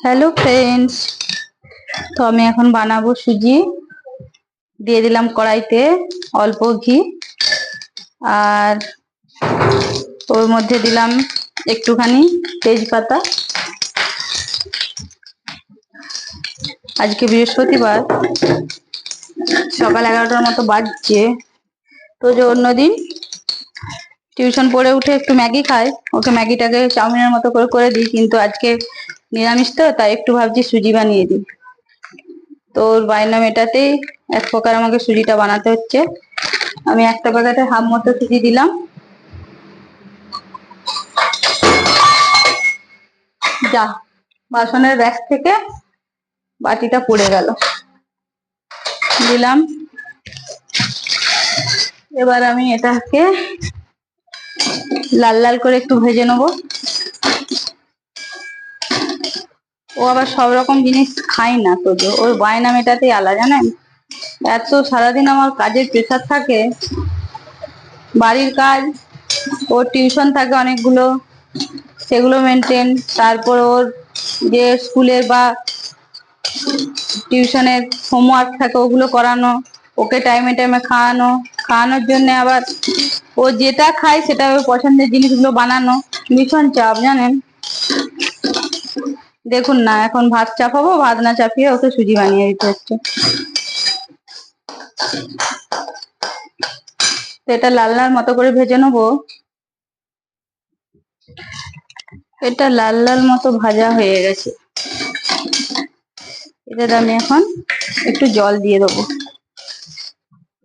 Hello friends তো আমি এখন বানাবো সুজি। দিয়ে দিলাম কড়াইতে অল্প ঘি। আর ওর মধ্যে দিলাম একটুখানি তেজপাতা। আজকে বৃহস্পতিবার, সকাল এগারোটার মতো বাজছে। তো যে অন্যদিন টিউশন পড়ে উঠে একটু ম্যাগি খায় ওকে ম্যাগিটাকে চাউমিনের মতো করে করে দিই। কিন্তু আজকে নিরামিষ তো, তাই একটু ভাবছি সুজি বানিয়ে দিই। তো ওর বায়না মেটাতেই এক প্রকার আমাকে সুজিটা বানাতে হচ্ছে। আমি একটা প্যাকেটে হাফ মতো সুজি দিলাম। যা, বাসনের র্যাক থেকে বাটিটা পড়ে গেল। দিলাম। এবার আমি এটাকে লাল লাল করে একটু ভেজে নেব। ও আবার সব রকম জিনিস খাই না তো ওর বায়না মেটাতেই আলাদা জানেন? এত সারাদিন আমার কাজের প্রেশার থাকে। বাড়ির কাজ, ওর টিউশন থাকে অনেকগুলো, সেগুলো মেনটেন তারপর ওর যে স্কুলের বা টিউশনের হোমওয়ার্ক থাকে, ওগুলো করানো, ওকে টাইমে টাইমে খাওয়ানো। খাওয়ানোর জন্য আবার ও যেটা খায় সেটা ওর পছন্দের জিনিসগুলো বানানো। ভীষণ চাপ, জানেন? দেখুন না, এখন ভাত চাপাবো, ভাত না চাপিয়ে ওকে সুজি বানিয়ে দিতে হচ্ছে। তো এটা লাল লাল মতো করে ভেজে নেব। এটা লাল লাল মতো ভাজা হয়ে গেছে। এটাতে আমি এখন একটু জল দিয়ে দেবো।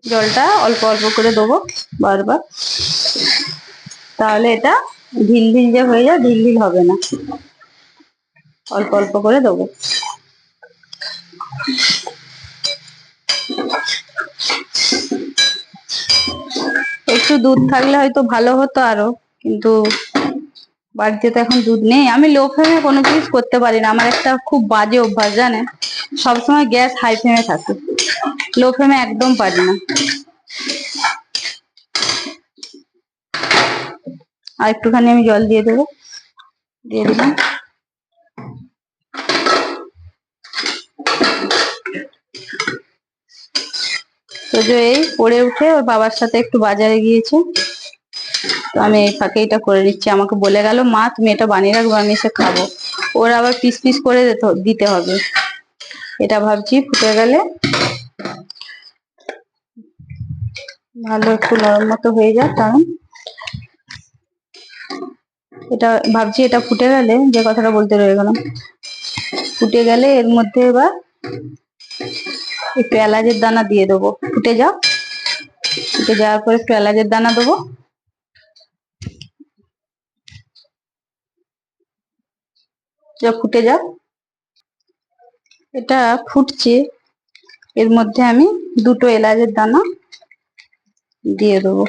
জলটা অল্প অল্প করে দেবো বারবার। তাহলে এটা ঢিল ঢিল যে হয়ে যায়, ঢিল ঢিল হবে না। অল্প অল্প করে দেবো। একটু দুধ থাকলে হয়তো ভালো হতো আরও, কিন্তু বাড়িতে তো এখন দুধ নেই। আমি লো ফ্লেমে কোনো জিনিস করতে পারি না। আমার একটা খুব বাজে অভ্যাস জানে সবসময় গ্যাস হাই ফ্লেমে থাকে। লো ফ্লেমে একদম পারি না। আর একটুখানি আমি জল দিয়ে দেবো। দিয়ে দিলাম। যে এই পড়ে উঠে ওর বাবার সাথে একটু বাজারে গিয়েছে। তো আমি এই ফাঁকে এটা করে নিচ্ছি। আমাকে বলে গেল, মা, তুমি এটা বানিয়ে রাখব, আমি এসে খাব। ওর আবার পিস পিস করে দিতে হবে। এটা ভাবছি ফুটে গেলে ভালো একটু নরম মতো হয়ে যাক, কারণ এটা ভাবছি এটা ফুটে গেলে, যে কথাটা বলতে রয়ে গেলাম, ফুটে গেলে এর মধ্যে এবার একটু এলাচের দানা দিয়ে দেবো। ফুটে যাক। ফুটে যাওয়ার পর একটু এলাচের দানা দেবো। যা ফুটে যাক। এটা ফুটছে। এর মধ্যে আমি দুটো এলাচের দানা দিয়ে দেবো।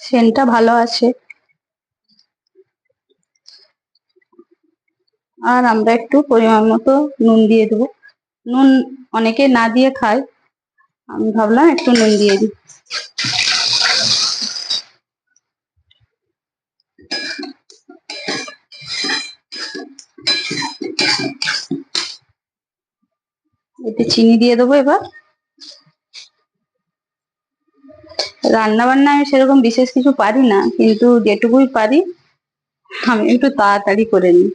সেন্টটা ভালো আছে। আর আমরা একটু পরিমাণ মতো নুন দিয়ে দেবো। নুন অনেকে না দিয়ে খায়। আমি ভাবলাম একটু নুন দিয়ে দিই। এতে চিনি দিয়ে দেবো এবার। রান্না বান্না আমি সেরকম বিশেষ কিছু পারি না, কিন্তু যেটুকুই পারি, আমি একটু তাড়াতাড়ি করে নিই।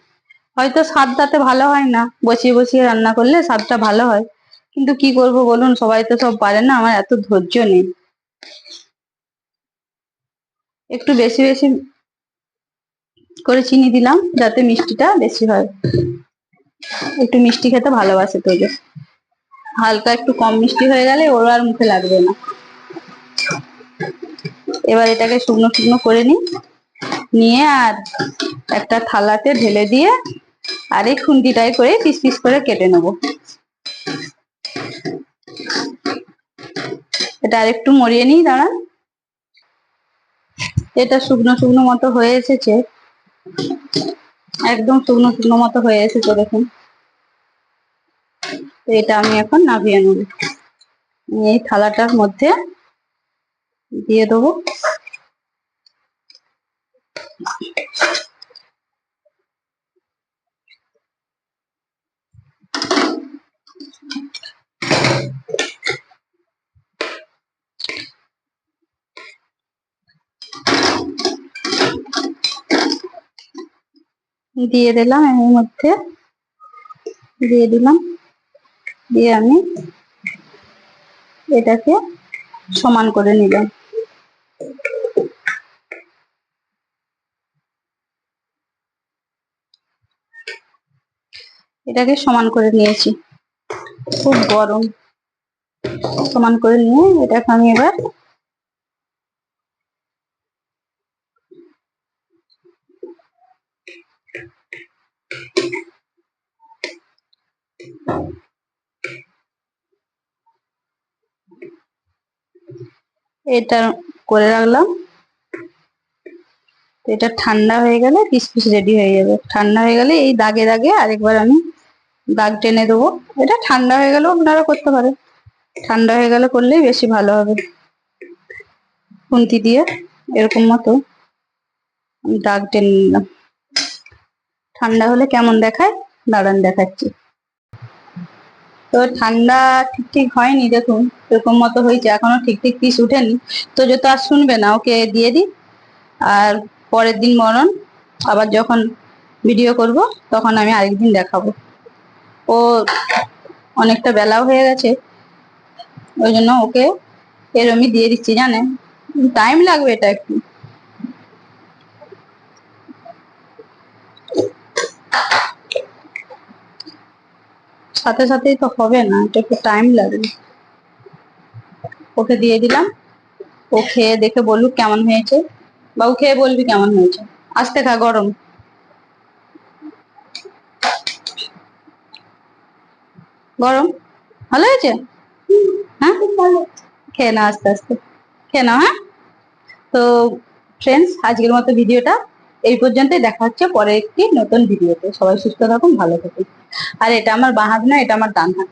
হয়তো স্বাদটাতে ভালো হয় না। বসিয়ে বসিয়ে রান্না করলে স্বাদটা ভালো হয়। কিন্তু কি করব বলুন, সবাই তো সব পারে না, আমার এত ধৈর্য নেই। একটু বেশি বেশি করে চিনি দিলাম, যাতে মিষ্টিটা বেশি হয়। একটু মিষ্টি খেতে ভালোবাসে তো যে হালকা একটু কম মিষ্টি হয়ে গেলে ওর আর মুখে লাগবে না। এবার এটাকে শুকনো শুকনো করে নিই। নিয়ে আর একটা থালাতে ঢেলে দিয়ে আর এই খুন্তিটাই করে পিস পিস করে কেটে নেব। এটা আর একটু মরিয়ে নিই, দাঁড়ান। এটা শুকনো শুকনো মতো হয়ে এসেছে। একদম শুকনো শুকনো মতো হয়ে এসেছে, দেখুন। এটা আমি এখন নাভিয়ে নেব। এই থালাটার মধ্যে দিয়ে দেবো। দিয়ে দিলাম এর মধ্যে। দিয়ে দিলাম। দিয়ে আমি এটাকে সমান করে নিলাম। এটাকে সমান করে নিয়েছি। খুব গরম। সমান করে নিয়ে এটাকে আমি এবার এটা করে রাখলাম। এটা ঠান্ডা হয়ে গেলে পিস রেডি হয়ে যাবে। ঠান্ডা হয়ে গেলে এই দাগে দাগে আরেকবার আমি দাগ টেনে দেবো। এটা ঠান্ডা হয়ে গেলেও আপনারা করতে পারেন। ঠান্ডা হয়ে গেলে করলেই বেশি ভালো হবে। খুন্তি দিয়ে, এরকম মতো। দাগ টেনে নিলাম। ঠান্ডা হলে কেমন দেখায়? দাঁড়ান দেখাচ্ছি। তো ঠান্ডা ঠিক ঠিক হয়নি, দেখুন, এরকম মতো হয়েছে, এখনও ঠিক ঠিক পিস উঠেনি। তো যত আর শুনবে না, ওকে দিয়ে দিই। আর পরের দিন মরণ, আবার যখন ভিডিও করব, তখন আমি আরেকদিন দেখাবো। ও অনেকটা বেলাও হয়ে গেছে, ওই জন্য ওকে এরমই দিয়ে দিচ্ছি, জানেন? টাইম লাগবে এটা একটু। সাথে সাথেই তো হবে না, এটা একটু টাইম লাগবে ওকে দিয়ে দিলাম। ও খেয়ে দেখে বলুক কেমন হয়েছে। বা ও খেয়ে বলবি কেমন হয়েছে। আস্তে খা, গরম। গরম? ভালো হয়েছে? হ্যাঁ? খেয়ে নাও আস্তে আস্তে। খেয়ে নাও হ্যাঁ? তো ফ্রেন্ডস আজকের মতো ভিডিওটা এই পর্যন্তই দেখা হচ্ছে পরে একটি নতুন ভিডিওতে সবাই সুস্থ থাকুন, ভালো থাকুন। আর এটা আমার বাঁ হাত না এটা আমার ডান হাত।